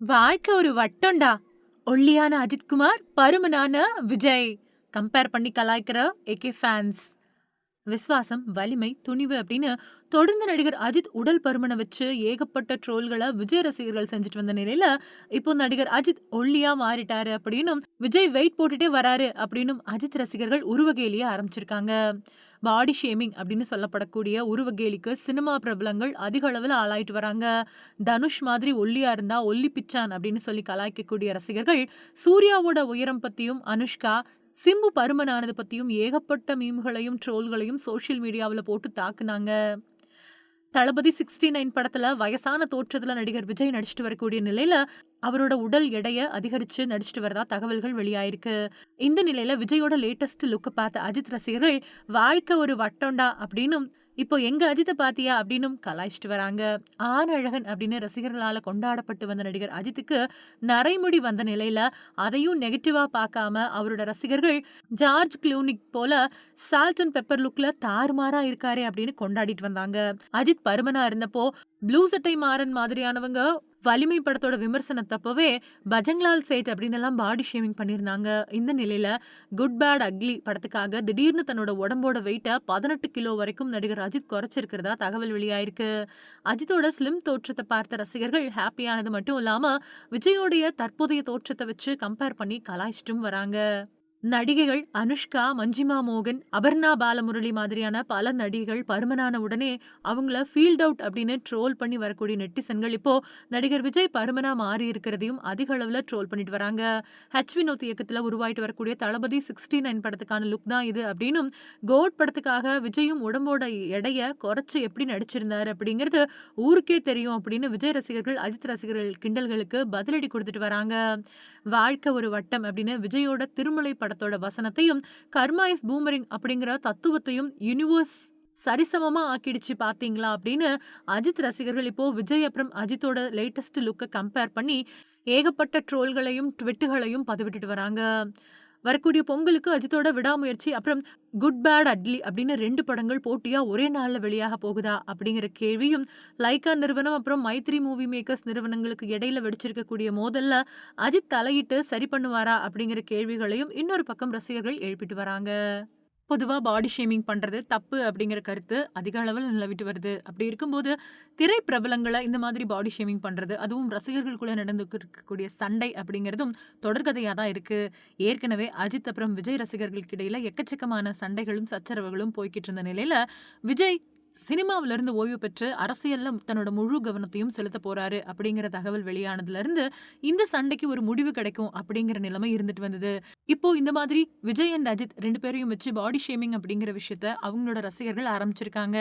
வாழ்க்கை ஒரு வட்டம்டா. ஒல்லியான அஜித்குமார் பருமனான விஜய். கம்பேர் பண்ணி கலாய்க்கிற ஏகே ஃபேன்ஸ் விஸ்வாசம் வலிமை துணிவு அப்படின்னு தொடர்ந்து நடிகர் அஜித் உடல் பருமனை வச்சு ஏகப்பட்ட ட்ரோல்களை விஜய் ரசிகர்கள் செஞ்சுட்டு வந்த நிலையில இப்போ நடிகர் அஜித் ஒல்லியா மாறிட்டாரு அப்படின்னும் விஜய் வெயிட் போட்டுட்டே வராரு அப்படின்னும் அஜித் ரசிகர்கள் உருவகையிலேயே ஆரம்பிச்சிருக்காங்க. பாடி ஷேமிங் அப்படின்னு சொல்லப்படக்கூடிய உருவகேலிக்கு சினிமா பிரபலங்கள் அதிக அளவில் ஆளாயிட்டு வராங்க. தனுஷ் மாதிரி ஒல்லியா இருந்தா ஒல்லி பிச்சான் அப்படின்னு சொல்லி கலாய்க்கக்கூடிய ரசிகர்கள் சூர்யாவோட உயரம் பத்தியும் அனுஷ்கா சிம்பு பருமனானது பத்தியும் ஏகப்பட்ட மீம்களையும் ட்ரோல்களையும் சோஷியல் மீடியாவில் போட்டு தாக்குனாங்க. தளபதி சிக்ஸ்டி நைன் படத்துல வயசான தோற்றத்துல நடிகர் விஜய் நடிச்சிட்டு வரக்கூடிய நிலையில அவரோட உடல் எடைய அதிகரிச்சு நடிச்சிட்டு வரதா தகவல்கள் வெளியாயிருக்கு. இந்த நிலையில விஜயோட லேட்டஸ்ட் லுக்கை பார்த்த அஜித் ரசிகர்கள் வாழ்க்கை ஒரு வட்டோண்டா அப்படின்னும் இப்போ எங்க அஜித்தை பாத்தியா அப்படின்னு கலாய்ச்சிட்டு வராங்க. ஆண் அழகன் அப்படின்னு ரசிகர்களால கொண்டாடப்பட்டு வந்த நடிகர் அஜித்துக்கு நரைமுடி வந்த நிலையில அதையும் நெகட்டிவா பார்க்காம அவரோட ரசிகர்கள் ஜார்ஜ் கிளூனிக் போல சால்ட் அண்ட் பெப்பர் லுக்ல தாறுமாறா இருக்காரே அப்படின்னு கொண்டாடிட்டு வந்தாங்க. அஜித் பருமனா இருந்தப்போ ப்ளூ சட்டை மாறன் மாதிரியானவங்க வலிமை படத்தோட விமர்சனத்தப்பவே பஜங்லால் சேட் அப்படின்னு எல்லாம் பாடி ஷேமிங் பண்ணியிருந்தாங்க. இந்த நிலையில குட் பேட் அக்லி படத்துக்காக திடீர்னு தன்னோட உடம்போட வெயிட்டை பதினெட்டு கிலோ வரைக்கும் நடிகர் அஜித் குறைச்சிருக்கிறதா தகவல் வெளியாயிருக்கு. அஜித்தோட ஸ்லிம் தோற்றத்தை பார்த்த ரசிகர்கள் ஹாப்பியானது மட்டும் இல்லாம விஜயோடைய தற்போதைய தோற்றத்தை வச்சு கம்பேர் பண்ணி கலாய்ச்சிட்டும் வராங்க. நடிகைகள் அனுஷ்கா மஞ்சிமா மோகன் அபர்ணா பாலமுரளி மாதிரியான பல நடிகைகள் பருமனான உடனே அவங்கள ஃபீல்ட் அவுட் அப்படின்னு ட்ரோல் பண்ணி வரக்கூடிய நெட்டிசன்கள் இப்போ நடிகர் விஜய் பருமனா மாறி இருக்கிறதையும் அதிக அளவில் ட்ரோல் பண்ணிட்டு வராங்க. ஹெச் வினோத் இயக்கத்தில் உருவாயிட்டு வரக்கூடிய தளபதி சிக்ஸ்டி நைன் படத்துக்கான லுக் தான் இது அப்படின்னும் கோட் படத்துக்காக விஜயும் உடம்போட எடைய குறைச்சு எப்படி நடிச்சிருந்தாரு அப்படிங்கிறது ஊருக்கே தெரியும் அப்படின்னு விஜய் ரசிகர்கள் அஜித் ரசிகர்கள் கிண்டல்களுக்கு பதிலடி கொடுத்துட்டு வராங்க. வாழ்க்கை ஒரு வட்டம் அப்படின்னு விஜயோட திருமலை படத்தை படத்தோட வசனத்தையும் கர்மா இஸ் பூமரிங் அப்படிங்கிற தத்துவத்தையும் யூனிவர்ஸ் சரிசமமா ஆக்கிடுச்சு பாத்தீங்களா அப்படின்னு அஜித் ரசிகர்கள் இப்போ விஜய் அப்புறம் அஜித்தோட லேட்டஸ்ட் லுக்கை கம்பேர் பண்ணி ஏகப்பட்ட ட்ரோல்களையும் ட்விட்டுகளையும் பதிவிட்டுட்டு வராங்க. வரக்கூடிய பொங்கலுக்கு அஜித்தோட விடாமுயற்சி அப்புறம் குட் பேட் அட்லி அப்படின்னு ரெண்டு படங்கள் போட்டியா ஒரே நாள்ல வெளியாக போகுதா அப்படிங்கிற கேள்வியும் லைகா நிறுவனம் அப்புறம் மைத்ரி மூவி மேக்கர்ஸ் நிறுவனங்களுக்கு இடையில வெடிச்சிருக்கக்கூடிய மோதல்ல அஜித் தலையிட்டு சரி பண்ணுவாரா அப்படிங்கிற கேள்விகளையும் இன்னொரு பக்கம் ரசிகர்கள் எழுப்பிட்டு வராங்க. பொதுவாக பாடி ஷேமிங் பண்ணுறது தப்பு அப்படிங்கிற கருத்து அதிக அளவில் நிலவிட்டு வருது. அப்படி இருக்கும்போது திரை பிரபலங்களை இந்த மாதிரி பாடி ஷேமிங் பண்ணுறது அதுவும் ரசிகர்களுக்குள்ளே நடந்து இருக்கக்கூடிய சண்டை அப்படிங்கிறதும் தொடர்கதையாக தான் இருக்குது ஏற்கனவே அஜித் அப்புறம் விஜய் ரசிகர்களுக்கு இடையில் எக்கச்சக்கமான சண்டைகளும் சச்சரவுகளும் போய்கிட்டு இருந்த நிலையில் விஜய் சினிமாவில இருந்து ஓய்வு பெற்று அரசியல்ல தன்னோட முழு கவனத்தையும் செலுத்த போறாரு அப்படிங்கிற தகவல் வெளியானதுல இருந்து இந்த சண்டைக்கு ஒரு முடிவு கிடைக்கும் அப்படிங்கிற நிலைமை இருந்துட்டு வந்தது. இப்போ இந்த மாதிரி விஜய் அண்ட் அஜித் ரெண்டு பேரையும் வச்சு பாடி ஷேமிங் அப்படிங்கிற விஷயத்த அவங்களோட ரசிகர்கள் ஆரம்பிச்சிருக்காங்க.